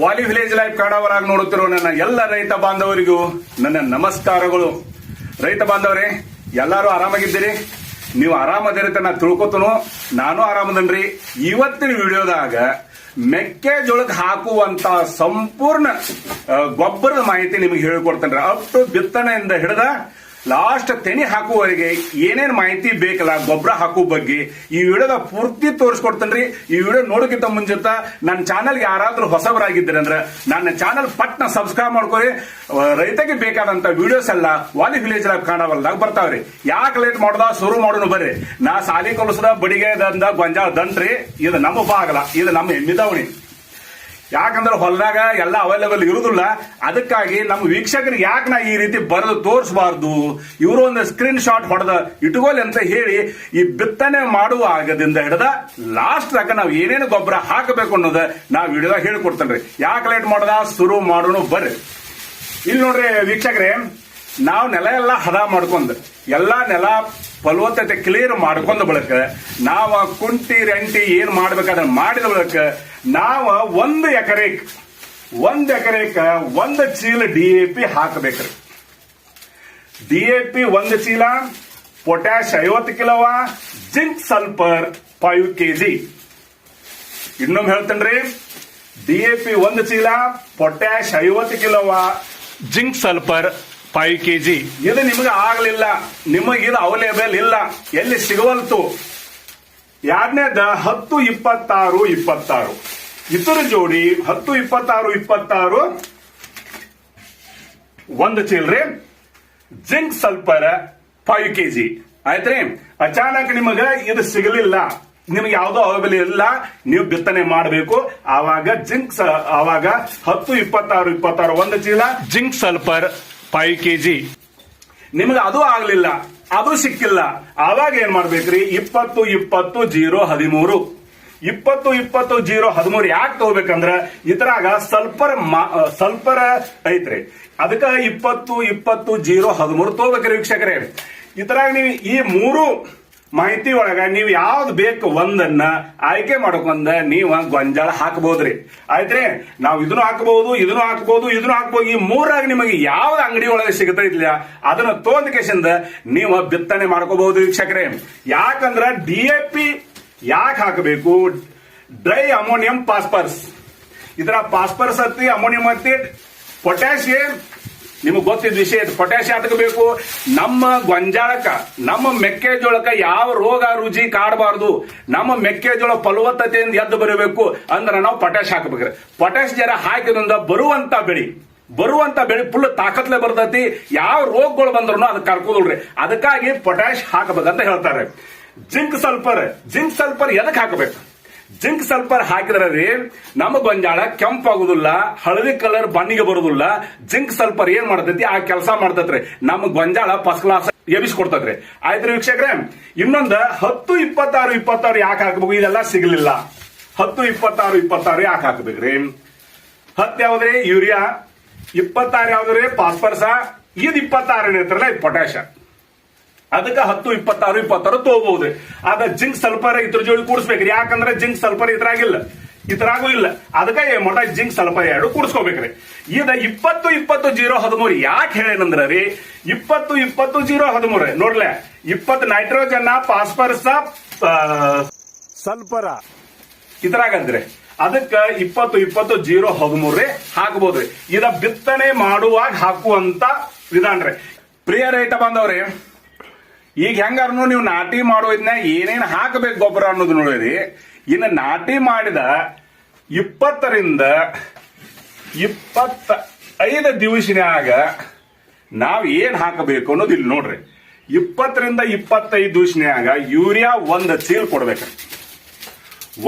ವಾಲಿ village life ಕಾಡವರಾಗಿ ನೋಡುತ್ತಿರುವ ನನ್ನ ಎಲ್ಲ ರೈತ ಬಾಂಧವರಿಗೂ ನನ್ನ ನಮಸ್ಕಾರಗಳು. ರೈತ ಬಾಂಧವರೇ, ಎಲ್ಲರೂ ಆರಾಮಾಗಿದ್ದೀರಿ? ನೀವು ಆರಾಮದಿರಿ ನಾ ತಿಳ್ಕೊತನು ನಾನು ಆರಾಮದನ್ರಿ. ಇವತ್ತಿನ ವಿಡಿಯೋದಾಗ ಮೆಕ್ಕೆಜೋಳಕ್ಕೆ ಹಾಕುವಂತ ಸಂಪೂರ್ಣ ಗೊಬ್ಬರದ ಮಾಹಿತಿ ನಿಮಗೆ ಹೇಳಿಕೊಡ್ತೇನೆ ಅಪ್ ಟು ಬಿತ್ತನೆಯಿಂದ ಹಿಡಿದ ಲಾಸ್ಟ್ ತೆನಿ ಹಾಕುವವರಿಗೆ ಏನೇನ್ ಮಾಹಿತಿ ಬೇಕಲ್ಲ, ಗೊಬ್ಬರ ಹಾಕುವ ಬಗ್ಗೆ ಈ ವಿಡಿಯೋದ ಪೂರ್ತಿ ತೋರಿಸ್ಕೊಡ್ತೇನ್ರಿ. ಈ ವಿಡಿಯೋ ನೋಡೋಕ್ಕಿಂತ ಮುಂಚಿತ ನನ್ನ ಚಾನಲ್ಗೆ ಯಾರಾದ್ರೂ ಹೊಸಬರಾಗಿದ್ದೀರಿ ಅಂದ್ರೆ ನನ್ನ ಚಾನಲ್ ಪಟ್ನ ಸಬ್ಸ್ಕ್ರೈಬ್ ಮಾಡ್ಕೊರಿ. ರೈತಗೆ ಬೇಕಾದಂತ ವಿಡಿಯೋಸ್ ಎಲ್ಲ ವಾಲಿ ವಿಲೇಜ್ ಲೈಫ್ ಕಾಣವಲ್ದಾಗ ಬರ್ತಾವ್ರಿ. ಯಾಕೆ ಲೇಟ್ ಮಾಡೋದ, ಶುರು ಮಾಡೋಣ ಬರ್ರಿ. ನಾ ಸಾಲಿ ಕೊಲಸದ ಬಡಿಗೆ ದಂದ ಗೊಂಜಾಳ ದಂಟ್ರಿ ಇದು ನಮ್ಮ ಬಾಗಲ ಇದು ನಮ್ಮ ಎಮ್ಮಿದವಣಿ ಯಾಕಂದ್ರೆ ಹೊಲದಾಗ ಎಲ್ಲ ಅವೈಲೇಬಲ್ ಇರುದಿಲ್ಲ. ಅದಕ್ಕಾಗಿ ನಮ್ಮ ವೀಕ್ಷಕರಿಗೆ ಯಾಕೆ ನಾ ಈ ರೀತಿ ಬರೆದು ತೋರಿಸಬಾರ್ದು? ಇವರು ಒಂದು ಸ್ಕ್ರೀನ್ ಶಾಟ್ ಹೊಡೆದ ಇಟ್ಕೋಲಿ ಅಂತ ಹೇಳಿ ಈ ಬಿತ್ತನೆ ಮಾಡುವ ಆಗದಿಂದ ಹಿಡ್ದ ಲಾಸ್ಟ್ ತನಕ ನಾವು ಏನೇನು ಗೊಬ್ಬರ ಹಾಕಬೇಕು ಅನ್ನೋದ ನಾ ವಿಡಿಯೋದಾಗ ಹೇಳಿಕೊಡ್ತೇನೆ ಯಾಕೆ ಲೇಟ್ ಮಾಡದ? ಶುರು ಮಾಡೋಣ ಬರ್ರಿ. ಇಲ್ಲಿ ನೋಡ್ರಿ ವೀಕ್ಷಕರೇ ನಾವು ನೆಲ ಎಲ್ಲ ಹದ ಮಾಡ್ಕೊಂಡು, ಎಲ್ಲ ನೆಲ ಫಲವತ್ತತೆ ಕ್ಲಿಯರ್ ಮಾಡ್ಕೊಂಡ ಬಳಕ, ನಾವ ಕುಂಟಿ ರೆಂಟಿ ಏನ್ ಮಾಡ್ಬೇಕಾದ್ರೆ ಮಾಡಿದ ಬಳಕ, ನಾವ ಒಂದು ಎಕರೆಕ್, ಒಂದ್ ಎಕರೆಕ ಒಂದ್ ಚೀಲ ಡಿ ಎ ಪಿ ಹಾಕಬೇಕ್ರಿ ಡಿ ಎ ಪಿ ಒಂದು ಚೀಲ ಪೊಟ್ಯಾಶ್ ಐವತ್ತು ಕಿಲೋವ, zinc sulphur five K G ಇನ್ನೊಮ್ಮೆ ಹೇಳ್ತೇನ್ರಿ ಪಿ ಒಂದು ಚೀಲ ಪೊಟ್ಯಾಶ್ ಐವತ್ತು ಕಿಲೋವ, zinc sulphur five K G ಇದು ನಿಮಗೆ ಆಗಲಿಲ್ಲ. ನಿಮಗೆ ಇದು ಅವೈಲೇಬಲ್ ಇಲ್ಲ. ಎಲ್ಲಿ ಸಿಗವಲ್ತು ಎರಡನೇದ ಹತ್ತು ಇಪ್ಪತ್ತಾರು ಇಪ್ಪತ್ತಾರು. ಇತರ ಜೋಡಿ, ಹತ್ತು ಇಪ್ಪತ್ತಾರು ಇಪ್ಪತ್ತಾರು. ಒಂದು ಚೀಲ್ರಿ, zinc sulphur five K G ಆಯ್ತ್ರಿ? ಅಚಾನಕ್ ನಿಮಗ ಇದು ಸಿಗಲಿಲ್ಲ. ನಿಮ್ಗೆ ಯಾವುದೋ ಅವೈಲೇಬಲ್ ಇಲ್ಲ. ನೀವು ಬಿತ್ತನೆ ಮಾಡಬೇಕು. ಆವಾಗ ಜಿಂಕ್ ಆವಾಗ ಹತ್ತು ಇಪ್ಪತ್ತಾರು ಇಪ್ಪತ್ತಾರು, ಒಂದು ಚೀಲ. Zinc sulphur five KG. ನಿಮ್ಗೆ ಅದು ಆಗ್ಲಿಲ್ಲ, ಅದು ಸಿಕ್ಕಿಲ್ಲ. ಆವಾಗ ಏನ್ ಮಾಡ್ಬೇಕ್ರಿ? ಇಪ್ಪತ್ತು ಇಪ್ಪತ್ತು, ಜೀರೋ, ಹದಿಮೂರು. ಇಪ್ಪತ್ತು ಇಪ್ಪತ್ತು, ಜೀರೋ, ಹದಿಮೂರು ಯಾಕೆ ತಗೋಬೇಕಂದ್ರ, ಇದ್ರಾಗ ಸ್ವಲ್ಪರ ಸಲ್ಫರ್ ಐತ್ರಿ. ಅದಕ್ಕ ಇಪ್ಪತ್ತು ಇಪ್ಪತ್ತು, ಜೀರೋ, ಹದಿಮೂರು ತಗೋಬೇಕ್ರಿ ವೀಕ್ಷಕರೇ. ಇದ್ರಾಗ ನೀವು ಈ ಮೂರು ಮಾಹಿತಿ ಒಳಗ ನೀವು ಯಾವ್ದು ಬೇಕು ಒಂದನ್ನ ಆಯ್ಕೆ ಮಾಡ್ಕೊಂಡ ನೀವು ಗೊಂಜಾಳ ಹಾಕಬಹುದ್ರಿ ಆಯ್ತ್ರಿ? ನಾವು ಇದನ್ನು ಹಾಕಬಹುದು ಇದನ್ನು ಹಾಕಬಹುದು ಇದನ್ನು ಹಾಕಬಹುದು ಈ ಮೂರಾಗ ನಿಮಗೆ ಯಾವ್ದು ಅಂಗಡಿ ಒಳಗೆ ಸಿಗತೈತಿಲ್ಲ ಅದನ್ನ ತೋಂದ ಕೇಸಿಂದ ನೀವು ಬಿತ್ತನೆ ಮಾಡ್ಕೋಬಹುದು ವೀಕ್ಷಕರೇ. ಯಾಕಂದ್ರ ಡಿ ಎ ಪಿ ಯಾಕೆ ಹಾಕಬೇಕು? ಡ್ರೈ ಅಮೋನಿಯಂ ಪಾಸ್ಪರ್ಸ್ ಇದರ ಪಾಸ್ಪರ್ಸ್ ಹತ್ತಿ, ಅಮೋನಿಯಂ ಹತ್ತಿ ಪೊಟ್ಯಾಸಿಯಂ ನಿಮಗೆ ಗೊತ್ತಿದ್ದ ವಿಷಯ ಪೊಟ್ಯಾಶ್ ಬೇಕು? ನಮ್ಮ ಗೊಂಜಾಳಕ್ಕ, ನಮ್ಮ ಮೆಕ್ಕೆಜೋಳಕ್ಕ ಯಾವ ರೋಗ, ರುಚಿ ಕಾಡಬಾರ್ದು. ನಮ್ಮ ಮೆಕ್ಕೆಜೋಳ ಫಲವತ್ತತೆಯಿಂದ ಎದ್ದು ಬರಬೇಕು ಅಂದ್ರೆ ನಾವು ಪೊಟ್ಯಾಶ್ ಹಾಕಬೇಕ್ರಿ. ಪೊಟ್ಯಾಶ್ ಜರ ಹಾಕಿದ್ರಿಂದ ಬರುವಂತ ಬೆಳಿ, ಬರುವಂತ ಬೆಳೆ ಫುಲ್ ತಾಕತ್ಲೆ ಬರ್ತೈತಿ. ಯಾವ ರೋಗಗಳು ಬಂದ್ರು ಅದಕ್ಕೆ ಕರ್ಕೋದ್ರಿ ಅದಕ್ಕಾಗಿ ಪೊಟ್ಯಾಶ್ ಹಾಕಬೇಕಂತ ಹೇಳ್ತಾರೆ. ಜಿಂಕ್ ಸಲ್ಪರ್ ಜಿಂಕ್ ಸಲ್ಪರ್ ಎದಕ್ ಹಾಕಬೇಕು? ಜಿಂಕ್ ಸಲ್ಫರ್ ಹಾಕಿದ್ರೆ ನಮ್ಮ ಗೊಂಜಾಳ ಕೆಂಪಾಗುದಿಲ್ಲ, ಹಳದಿ ಕಲರ್ ಬಣ್ಣಿಗೆ ಬರುದಿಲ್ಲ. ಜಿಂಕ್ ಸಲ್ಫರ್ ಏನ್ ಮಾಡ್ತೈತಿ? ಆ ಕೆಲಸ ಮಾಡ್ತೈತ್ರಿ. ನಮ್ಮ ಗೊಂಜಾಳ ಫಸ್ಟ್ ಕ್ಲಾಸ್ ಎಬಿಸ್ಕೊಡ್ತದ್ರಿ ಆಯ್ತ್ರಿ ವೀಕ್ಷಕ್ರೆ, ಇನ್ನೊಂದು ಹತ್ತು ಇಪ್ಪತ್ತಾರು ಇಪ್ಪತ್ತಾರು ಯಾಕೆ ಹಾಕಬೇಕು? ಇದೆಲ್ಲ ಸಿಗ್ಲಿಲ್ಲ. ಹತ್ತು ಇಪ್ಪತ್ತಾರು ಇಪ್ಪತ್ತಾರು ಯಾಕೆ ಹಾಕಬೇಕ್ರಿ? ಹತ್ತು ಯಾವ್ದ್ರಿ? ಯೂರಿಯಾ. ಇಪ್ಪತ್ತಾರು ಯಾವ್ದ್ರಿ? ಫಾಸ್ಫರ್ಸ. ಇದು ಇಪ್ಪತ್ತಾರು ಏನೈತ್ರಲ್ಲ ಇದು ಪೊಟ್ಯಾಶ ಅದಕ್ಕೆ ಹತ್ತು, ಇಪ್ಪತ್ತಾರು ಇಪ್ಪತ್ತಾರು ತಗೋಬಹುದು. ಅದ ಜಿಂಕ್ ಸಲ್ಫರ್ ಇದ್ರ ಜೋಡಿ ಕೂಡಿಸ್ಬೇಕ್ರಿ. ಯಾಕಂದ್ರೆ ಜಿಂಕ್ ಸಲ್ಫರ್ ಇದ್ರಾಗಿಲ್ಲ ಇದ್ರಾಗೂ ಇಲ್ಲ. ಅದಕ್ಕೆ ಮಾಡ ಜಿಂಕ್ ಸಲ್ಫರ್ ಎರಡು ಕೂಡಿಸ್ಕೋಬೇಕ್ರಿ. ಇದ ಇಪ್ಪತ್ತು ಇಪ್ಪತ್ತು ಜೀರೋ ಹದಿಮೂರು ಯಾಕೆ ಹೇಳೇನಂದ್ರ ರೀ ಇಪ್ಪತ್ತು ಇಪ್ಪತ್ತು ಜೀರೋ ಹದಿಮೂರು. ನೋಡ್ಲೆ, ಇಪ್ಪತ್ತು ನೈಟ್ರೋಜನ್ ಫಾಸ್ಫರಸ್ ಸಲ್ಫರ ಇದ್ರಾಗಂದ್ರೆ ಅದಕ್ಕ ಇಪ್ಪತ್ತು ಇಪ್ಪತ್ತು ಜೀರೋ ಹದಿಮೂರ್ರಿ ಹಾಕಬಹುದ್ರಿ ಇದ ಬಿತ್ತನೆ ಮಾಡುವಾಗ ಹಾಕುವಂತ ವಿಧಾನ ರೀ. ಪ್ರಿಯ ರೈತ ಬಾಂಧವ್ರಿ ಈಗ ಹೆಂಗಾರನು ನೀವು ನಾಟಿ ಮಾಡೋದ್ನ ಏನೇನ್ ಹಾಕಬೇಕು ಗೊಬ್ಬರ ಅನ್ನೋದು ನೋಡಿರಿ. ಇನ್ನು ನಾಟಿ ಮಾಡಿದ ಇಪ್ಪತ್ತರಿಂದ ಇಪ್ಪತ್ತ ಐದು ದಿವಸನಾಗ ನಾವ್ ಏನ್ ಹಾಕಬೇಕು ಅನ್ನೋದು ಇಲ್ಲಿ ನೋಡ್ರಿ. ಇಪ್ಪತ್ತರಿಂದ ಇಪ್ಪತ್ತೈದು ದಿವಸನಾಗ ಯೂರಿಯಾ ಒಂದ್ ಚೀಲ್ ಕೊಡ್ಬೇಕು.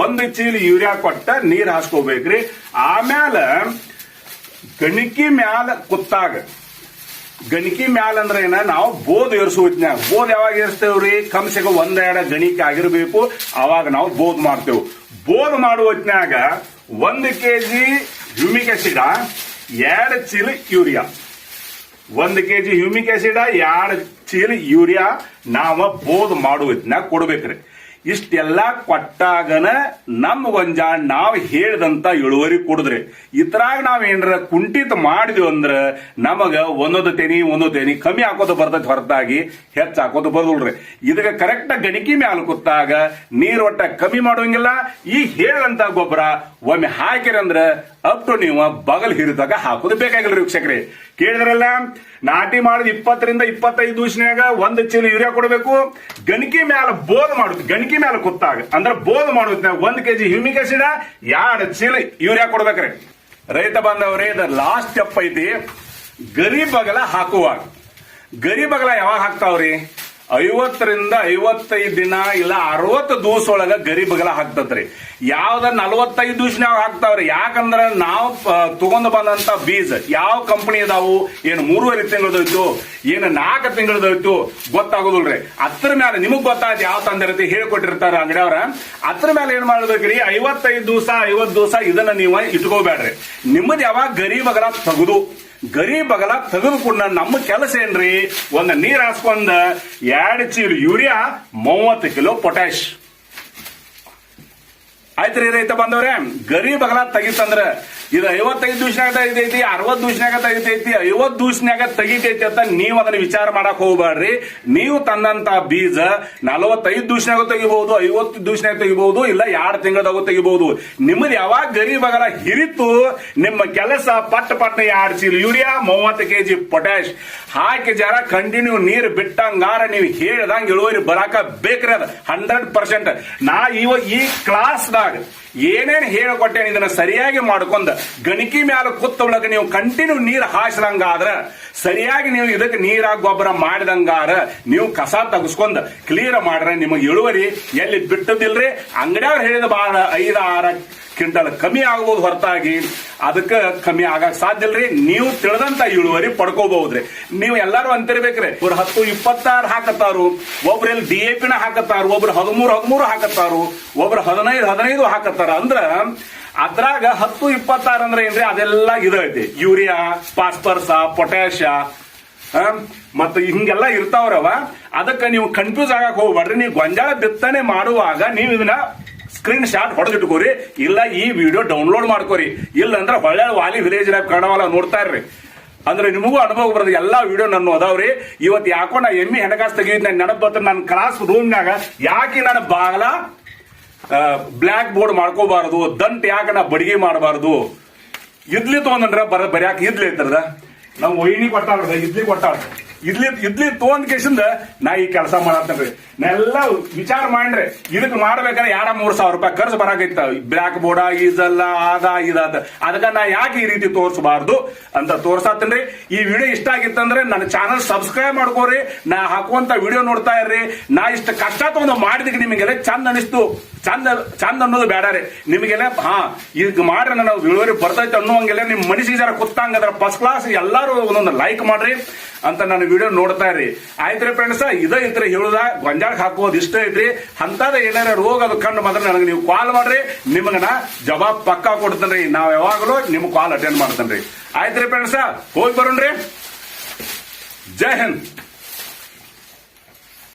ಒಂದು ಚೀಲ ಯೂರಿಯಾ ಕೊಟ್ಟ ನೀರ್ ಹಾಸ್ಕೋಬೇಕ್ರಿ. ಆಮ್ಯಾಲ ಗಣಿಕೆ ಮ್ಯಾಲ ಕುತ್ತಾಗ ಗಣಿಕಿ ಮ್ಯಾಲ ಅಂದ್ರೆ ಏನ? ನಾವು ಬೋದ್ ಏರ್ಸುವತ್ನ್ಯಾಗ ಬೋದ್ ಯಾವಾಗ ಏರ್ಸ್ತೇವ್ರಿ? ಕಮ್ಸೆಗ ಒಂದೆರಡ ಗಣಿಕೆ ಆಗಿರ್ಬೇಕು. ಅವಾಗ ನಾವು ಬೋದ್ ಮಾಡ್ತೇವೆ. ಬೋದ್ ಮಾಡುವತ್ನ್ಯಾಗ ಒಂದು ಕೆಜಿ ಹ್ಯೂಮಿಕ್ ಆಸಿಡ, ಎರಡು ಚೀಲ ಯೂರಿಯಾ. ಒಂದು ಕೆಜಿ ಹ್ಯೂಮಿಕ್ ಆಸಿಡ್, ಎರಡು ಚೀಲ ಯೂರಿಯಾ ನಾವು ಬೋದ್ ಮಾಡುವತ್ನ್ಯಾಗ ಕೊಡ್ಬೇಕ್ರಿ. ಇಷ್ಟೆಲ್ಲ ಕೊಟ್ಟಾಗನ ನಮ್ ಗೊಂಜಾಳ ನಾವ್ ಹೇಳಿದಂತ ಇಳುವರಿ ಕೊಡಿದ್ರೆ. ಇತರಾಗ ನಾವ್ ಏನ್ರ ಕುಂಠಿತ ಮಾಡಿದ್ವಿ ಅಂದ್ರ ನಮಗ ಒಂದೊಂದು ತೆನಿ ಒಂದೊಂದು ತೆನಿ ಕಮ್ಮಿ ಹಾಕೋದು ಬರ್ತೈತಿ ಹೊರತಾಗಿ ಹೆಚ್ಚು ಹಾಕೋದು ಬರೋದಿಲ್ರಿ. ಇದಕ್ಕೆ ಕರೆಕ್ಟ್ ಗಣಿಕೆ ಮ್ಯಾಲ ಕೂತಾಗ ನೀರ್ ಒಟ್ಟ ಕಮ್ಮಿ ಮಾಡುವಂಗಿಲ್ಲ, ಈ ಹೇಳಂತ ಗೊಬ್ಬರ ಒಮ್ಮೆ ಹಾಕಿರಂದ್ರ ಅಪ್ ಟು ನೀವು ಬಗಲ್ ಹಿರಿದಾಗ ಹಾಕೋದು ಬೇಕಾಗಿಲ್ಲ ವೀಕ್ಷಕ್ರಿ. ಕೇಳಿದ್ರಲ್ಲ, ನಾಟಿ ಮಾಡಿದ ಇಪ್ಪತ್ತರಿಂದ ಇಪ್ಪತ್ತೈದು ದಿವಸನಾಗ ಒಂದು ಚೀಲ ಯೂರಿಯಾ ಕೊಡಬೇಕು. ಗಣಕಿ ಮ್ಯಾಲ ಬೋದ್ ಮಾಡುದು, ಗಣಕಿ ಮ್ಯಾಲ ಕುತ್ತಾಗ. ಅಂದ್ರೆ ಬೋದ್ ಮಾಡುತ್ತ ಒಂದ್ ಕೆಜಿ ಹ್ಯೂಮಿಕ್ ಆಸಿಡ್, ಎರಡು ಚೀಲ ಯೂರಿಯಾ ಕೊಡ್ಬೇಕ್ರಿ. ರೈತ ಬಾಂಧವರೇ, ಇದು ಲಾಸ್ಟ್ ಸ್ಟೆಪ್ ಐತಿ. ಗರಿ ಬಗಲ ಹಾಕುವಾಗ. ಗರಿ ಬಗಲ ಯಾವಾಗ ಹಾಕ್ತಾವ್ರಿ? ಐವತ್ತರಿಂದ ಐವತ್ತೈದು ದಿನ ಇಲ್ಲ, ಅರವತ್ತು ದಿವಸ ಒಳಗ ಗರಿ ಬಗಲ ಹಾಕ್ತತ್ರಿ ಯಾವ್ದ ನಲವತ್ತೈದು ದಿವಸನಾಗ ಹಾಕ್ತಾವ್ರಿ. ಯಾಕಂದ್ರ ನಾವು ತಗೊಂಡ್ ಬಂದಂತ ಬೀಜ ಯಾವ ಕಂಪನಿ ಅದಾವು, ಏನು ಮೂರುವರೆ ತಿಂಗಳದೈತು ಏನು ನಾಲ್ಕು ತಿಂಗಳದೈತು ಗೊತ್ತಾಗೋದಿಲ್ರಿ. ಅದ್ರ ಮೇಲೆ ನಿಮಗ್ ಗೊತ್ತಾಯ್ತು ಯಾವ ತಂದಿರತಿ ಹೇಳ್ಕೊಟ್ಟಿರ್ತಾರ ಅಂಗಡಿಯವ್ರ ಅದ್ರ ಮೇಲೆ ಏನ್ ಮಾಡ್ಬೇಕ್ರಿ? ಐವತ್ತೈದು ದಿವಸ, ಐವತ್ತು ದಿವಸ ಇದನ್ನ ನೀವು ಇಟ್ಕೋಬೇಡ್ರಿ. ನಿಮ್ಮದ್ ಯಾವಾಗ ಗರಿ ಬಗಲ ತೆಗೆದು. ಗರಿ ಬಗಲ ತೆಗೆದುಕೊಂಡ ನಮ್ಮ ಕೆಲಸ ಏನ್ರಿ? ಒಂದ್ ನೀರ್ ಹಾಸ್ಕೊಂಡ ಎರಡು ಚೀಲ ಯೂರಿಯಾ, ಮೂವತ್ತು ಕಿಲೋ ಪೊಟ್ಯಾಶ್. ಆಯ್ತ್ರಿ ರೈತ ಬಂದವ್ರೆ ಗರಿ ಬಗಲ ತೆಗಿತಂದ್ರ ಇದು ಐವತ್ತೈದು ದಿವಸನಾಗ ತೆಗಿತೈತಿ, ಅರವತ್ತು ದಿವಸನಾಗ ತೆಗಿತೈತಿ, ಐವತ್ತು ದಿವಸನಾಗ ತೆಗಿತೈತಿ ಅಂತ ನೀವು ಅದನ್ನ ವಿಚಾರ ಮಾಡಕ್ ಹೋಗ್ಬೇಡ್ರಿ ನೀವು ತಂದಂತ ಬೀಜ ನಲವತ್ತೈದು ದಿವಸನಾಗ ತೆಗಿಬಹುದು ಐವತ್ತು ದಿವಸನಾಗ ತೆಗಿಬಹುದು ಇಲ್ಲ ಎರಡು ತಿಂಗಳದಾಗ ತೆಗಿಬಹುದು ನಿಮ್ಮದು ಯಾವಾಗ ಗರಿಬಗಲ ಹಿರಿತು, ನಿಮ್ಮ ಕೆಲಸ ಪಟ್ ಪಟ್ನ ಎರಡು ಚೀಲ ಯೂರಿಯಾ ಮೂವತ್ತು ಕೆಜಿ ಪೊಟ್ಯಾಶ್ ಹಾಕಿ ಜರ ಕಂಟಿನ್ಯೂ ನೀರು ಬಿಟ್ಟಂಗಾರ ನೀವು ಹೇಳ್ದಂಗ ಇಳುವರಿ ಬರಾಕ ಬೇಕ್ರಿ ಅದ. Hundred percent. ನಾ ಇವಾಗ ಈ ಕ್ಲಾಸ್ದಾಗ ಏನೇನ್ ಹೇಳ್ಕೊಟ್ಟೇನೆ ಇದನ್ನ ಸರಿಯಾಗಿ ಮಾಡ್ಕೊಂಡ ಗಣಿಕೆ ಮ್ಯಾಲ ಕೂತ ಒಳಗ ನೀವು ಕಂಟಿನ್ಯೂ ನೀರ್ ಹಾಸಿದಂಗಾದ್ರ ಸರಿಯಾಗಿ ನೀವು ಇದಕ್ಕೆ ನೀರ ಗೊಬ್ಬರ ಮಾಡಿದಂಗಾರ, ನೀವು ಕಸ ತಗಸ್ಕೊಂಡ್ ಕ್ಲಿಯರ್ ಮಾಡ್ರೆ ನಿಮಗೆ ಇಳುವರಿ ಎಲ್ಲಿ ಬಿಟ್ಟದಿಲ್ರಿ ಅಂಗಡಿಯವ್ರು ಹೇಳಿದ ಬಾಳ ಐದ ಆರ ಕ್ವಿಂಟಲ್ ಕಮ್ಮಿ ಆಗ್ಬೋದು ಹೊರತಾಗಿ. ಅದಕ್ಕೆ ಕಮ್ಮಿ ಆಗಕ್ ಸಾಧ್ಯ ಇಲ್ರಿ. ನೀವು ತಿಳಿದಂತ ಇಳುವರಿ ಪಡ್ಕೋಬಹುದ್ರಿ. ನೀವು ಎಲ್ಲಾರು ಅಂತಿರ್ಬೇಕ್ರಿ. ಒಬ್ರು ಹತ್ತು, ಇಪ್ಪತ್ತಾರು ಹಾಕತ್ತಾರು. ಒಬ್ರು ಎಲ್ಲಿ ಡಿ ಎ ಪಿನ ಹಾಕತ್ತಾರು. ಒಬ್ರು ಹದಿಮೂರು ಹದಿಮೂರು ಹಾಕತ್ತಾರು. ಒಬ್ರು ಹದಿನೈದು ಹದಿನೈದು ಹಾಕತ್ತಾರ. ಅಂದ್ರ ಅದ್ರಾಗ ಹತ್ತು, ಇಪ್ಪತ್ತಾರು ಅಂದ್ರೆ ಏನ್ರಿ? ಅದೆಲ್ಲ ಇದೈತಿ ಯೂರಿಯಾ ಫಾಸ್ಫರ್ಸ ಪೊಟ್ಯಾಶ ಮತ್ತು ಹಿಂಗೆಲ್ಲ ಇರ್ತಾವ್ರವ. ಅದಕ್ಕೆ ನೀವು ಕನ್ಫ್ಯೂಸ್ ಆಗಕ್ ಹೋಗ್ಬೇಡ್ರಿ. ನೀವು ಗೊಂಜಾಳ ಬಿತ್ತನೆ ಮಾಡುವಾಗ ನೀವು ಇದನ್ನ ಸ್ಕ್ರೀನ್ ಶಾಟ್ ಹೊಡೆದಿಟ್ಕೋರಿ ಇಲ್ಲ, ಈ ವಿಡಿಯೋ ಡೌನ್ಲೋಡ್ ಮಾಡ್ಕೋರಿ. ಇಲ್ಲ ಅಂದ್ರೆ ಹೊಳೆ ವಾಲಿ ವಿಲೇಜ್ ಲ್ಯಾಬ್ ಕನ್ನಡವಾಲ ನೋಡ್ತಾ ಇರ್ರಿ. ಅಂದ್ರೆ ನಿಮಗೂ ಅನುಭವ ಬರೋದು ಎಲ್ಲಾ ವಿಡಿಯೋ ನನ್ನ ಅದಾವ್ರಿ. ಇವತ್ತು ಯಾಕೋ ನಾ ಎಮ್ಮಿ ಹೆಣಕಾಸ್ ತೆಗಿದ್ ನಾನು ನೆನಪು ಬರ್ತೀನಿ ನನ್ನ ಕ್ಲಾಸ್ ರೂಮ್ನಾಗ ಯಾಕೆ ನಾನು ಬಾಗಲ ಬ್ಲ್ಯಾಕ್ ಬೋರ್ಡ್ ಮಾಡ್ಕೋಬಾರದು, ದಂಟ್ ಯಾಕೆ ನಾ ಬಡಿಗೆ ಮಾಡಬಾರದು? ಇದ್ಲಿ ತಗೊಂಡ್ರ ಬರ ಬರ್ಯಾಕ ಇದ್ಲಿ ಐತರದ ನಮ್ ಒಯ್ನಿ ಕೊಟ್ಟಾಳ ಇದ್ಲಿ ಕೊಟ್ಟಾಳ ಇದ್ಲಿ ಇದ್ಲಿ ತಗೊಂಡ್ ಕೇಸಿಂದ ನಾ ಈ ಕೆಲಸ ಮಾಡತ್ತೇನ್ರಿ ನಾ ಎಲ್ಲ ವಿಚಾರ ಮಾಡ್ರಿ. ಇದಕ್ ಮಾಡ್ಬೇಕಾದ್ರೆ ಯಾರ ಮೂರ್ ಸಾವಿರ ರೂಪಾಯಿ ಖರ್ಚು ಬರಾಕೈತ? ಬ್ಲಾಕ್ ಬೋರ್ಡ ಇದಲ್ಲ ಆದ ಇದಾದ ಅದಕ್ಕ ನಾ ಯಾಕೆ ಈ ರೀತಿ ತೋರಿಸಬಾರ್ದು ಅಂತ ತೋರ್ಸಾತೇನ್ರಿ. ಈ ವಿಡಿಯೋ ಇಷ್ಟ ಆಗಿತ್ತಂದ್ರೆ ನನ್ನ ಚಾನಲ್ ಸಬ್ಸ್ಕ್ರೈಬ್ ಮಾಡ್ಕೋರಿ. ನಾ ಹಾಕುವಂತ ವಿಡಿಯೋ ನೋಡ್ತಾ ಇರ್ರಿ. ನಾ ಇಷ್ಟ ಕಷ್ಟ ತಗೊಂಡು ಮಾಡಿದಕ್ಕೆ ನಿಮಗೆಲ್ಲ ಚಂದ ಅನಿಸ್ತು. ಚಂದ ಚಂದ ಅನ್ನೋದು ಬೇಡ ರೀ. ನಿಮಗೆಲ್ಲ, ಹಾ ಈಗ ಮಾಡ್ರಿ ನನ್ನ ಇಳುವರಿ ಬರ್ತೈತೆ ಅನ್ನೋಂಗೆಲ್ಲ ನಿಮ್ ಮನಸ್ಸಿಗೆ ಜರ ಕುತ್ತಂಗದ್ರ ಫಸ್ಟ್ ಕ್ಲಾಸ್ ಎಲ್ಲಾರು ಒಂದೊಂದು ಲೈಕ್ ಮಾಡ್ರಿ. ಅಂತ ನನ್ನ ವಿಡಿಯೋ ನೋಡ್ತಾ ಇರಿ ಆಯ್ತ್ರಿ ಫ್ರೆಂಡ್ಸ್ ಇದ ಐತ್ರಿ ಹೇಳುದ. ಗೊಂಜಾಳಕ್ಕೆ ಹಾಕೋದು ಇಷ್ಟ ಐತ್ರಿ ಅಂತದ ಏನಾರ ರೋಗ ಅದು ಕಂಡು ಮಾತ್ರ ನನಗೆ ನೀವು ಕಾಲ್ ಮಾಡ್ರಿ. ನಿಮ್ಗೆ ನಾ ಜವಾಬ್ ಪಕ್ಕಾ ಕೊಡ್ತೇನ್ರಿ. ನಾವು ಯಾವಾಗಲೂ ನಿಮ್ ಕಾಲ್ ಅಟೆಂಡ್ ಮಾಡ್ತೇನ್ರಿ. ಆಯ್ತ್ರಿ ಫ್ರೆಂಡ್ಸ್ ಹೋಗಿ ಬರೋಣ್ರಿ. ಜೈ ಹಿಂದ್.